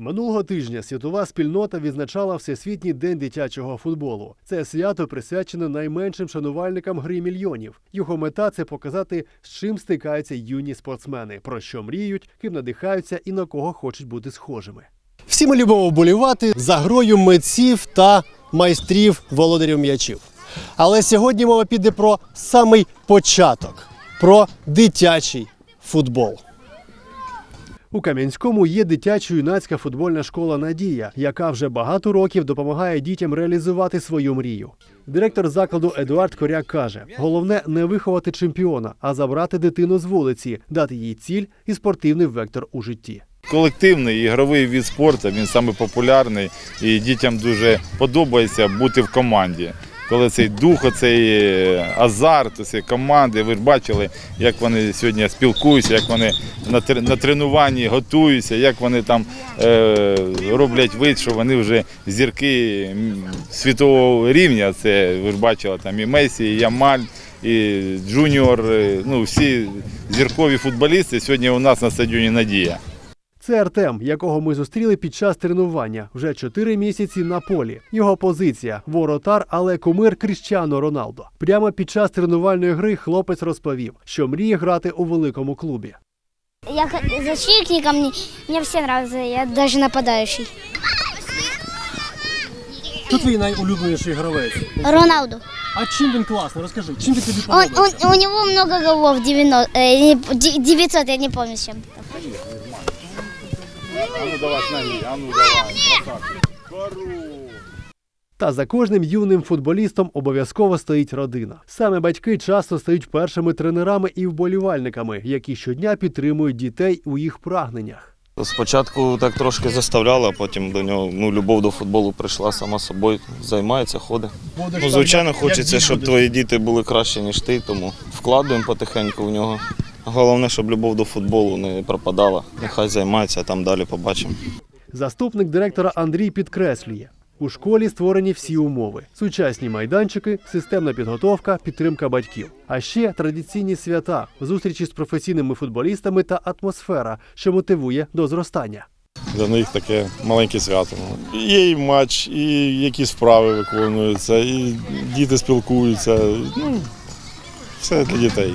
Минулого тижня світова спільнота відзначала Всесвітній день дитячого футболу. Це свято присвячене найменшим шанувальникам гри мільйонів. Його мета це показати, з чим стикаються юні спортсмени, про що мріють, ким надихаються і на кого хочуть бути схожими. Всі ми любимо вболівати за грою митців та майстрів володарів м'ячів. Але сьогодні мова піде про самий початок, про дитячий футбол. У Кам'янському є дитячо-юнацька футбольна школа Надія, яка вже багато років допомагає дітям реалізувати свою мрію. Директор закладу Едуард Коряк каже: головне не виховати чемпіона, а забрати дитину з вулиці, дати їй ціль і спортивний вектор у житті. Колективний ігровий від спорту, він саме популярний і дітям дуже подобається бути в команді. Коли цей дух, оцей е, азарт, цієї команди, ви ж бачили, як вони сьогодні спілкуються, як вони на, тренуванні готуються, як вони там е, роблять вид, що вони вже зірки світового рівня. Це ви ж бачили там і Месі, і Ямаль, і Джуніор, е, ну всі зіркові футболісти сьогодні у нас на стадіоні Надія. Це Артем, якого ми зустріли під час тренування вже 4 місяці на полі. Його позиція воротар, але кумир Кріщано Роналдо. Прямо під час тренувальної гри хлопець розповів, що мріє грати у великому клубі. Я защитником, мне, мне все нравятся, я даже нападающий. Хто твій найулюбленіший гравець? Роналду. А чим він класний? Розкажи, чим він тобі Он, он, у него много голов, 90, э, 900, я не помню с чем. Ну давай з ноги, а ну давай. Та за кожним юним футболістом обов'язково стоїть родина. Саме батьки часто стають першими тренерами і вболівальниками, які щодня підтримують дітей у їх прагненнях. Спочатку так трошки заставляли, а потім до нього ну, любов до футболу прийшла сама собою, займається, ходить. Ну, звичайно, хочеться, щоб твої діти були краще, ніж ти, тому вкладуємо потихеньку в нього. Головне, щоб любов до футболу не пропадала. Нехай займається, а там далі побачимо. Заступник директора Андрій підкреслює. У школі створені всі умови: сучасні майданчики, системна підготовка, підтримка батьків. А ще традиційні свята, зустрічі з професійними футболістами та атмосфера, що мотивує до зростання. Для них таке маленьке свято. Є і матч, і якісь вправи виконуються, і діти спілкуються. Ну, все для дітей.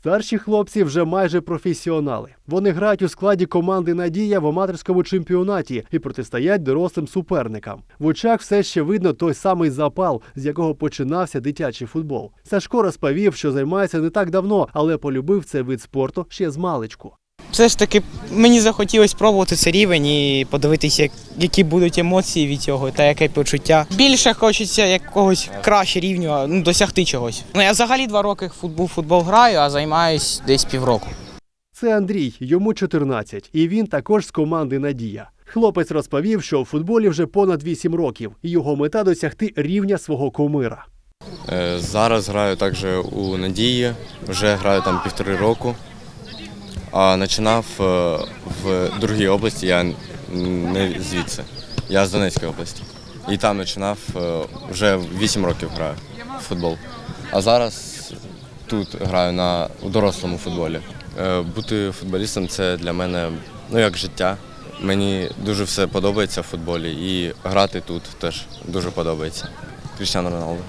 Старші хлопці вже майже професіонали. Вони грають у складі команди Надія в аматорському чемпіонаті і протистоять дорослим суперникам. В очах все ще видно той самий запал, з якого починався дитячий футбол. Сашко розповів, що займається не так давно, але полюбив цей вид спорту ще з маличку. Все ж таки мені захотілося спробувати цей рівень і подивитися, які будуть емоції від цього та яке почуття. Більше хочеться якогось краще рівню, ну досягти чогось. Ну я взагалі два роки в футбол, футбол граю, а займаюсь десь півроку. Це Андрій, йому 14, і він також з команди Надія. Хлопець розповів, що у футболі вже понад 8 років, і його мета досягти рівня свого кумира. Е, Зараз граю також у Надії, вже граю там півтори року. А починав е, в другій області, я не звідси. Я з Донецької області. І там починав е, вже 8 років граю в футбол. А зараз тут граю на дорослому футболі. Е, Бути футболістом це для мене ну як життя. Мені дуже все подобається в футболі і грати тут теж дуже подобається. Кріштіану Роналду.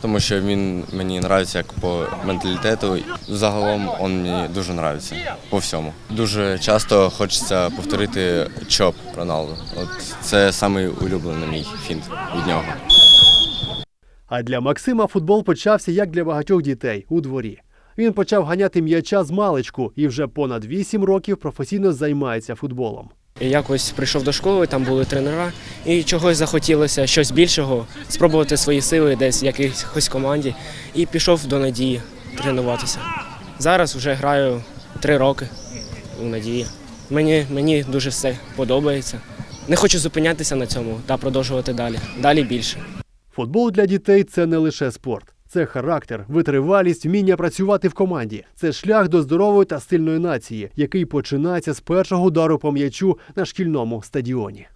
Тому що він мені подобається як по менталітету. Загалом він мені дуже подобається по всьому. Дуже часто хочеться повторити чоп Роналду. От це самий улюблений мій фінт від нього. А для Максима футбол почався як для багатьох дітей у дворі. Він почав ганяти м'яча з маличку і вже понад 8 років професійно займається футболом. Якось прийшов до школи, там були тренера, і чогось захотілося щось більшого, спробувати свої сили десь в якійсь команді. І пішов до надії тренуватися. Зараз вже граю три роки у надії. Мені, мені дуже все подобається. Не хочу зупинятися на цьому та продовжувати далі. Далі більше. Футбол для дітей це не лише спорт. Це характер, витривалість, вміння працювати в команді. Це шлях до здорової та сильної нації, який починається з першого удару по м'ячу на шкільному стадіоні.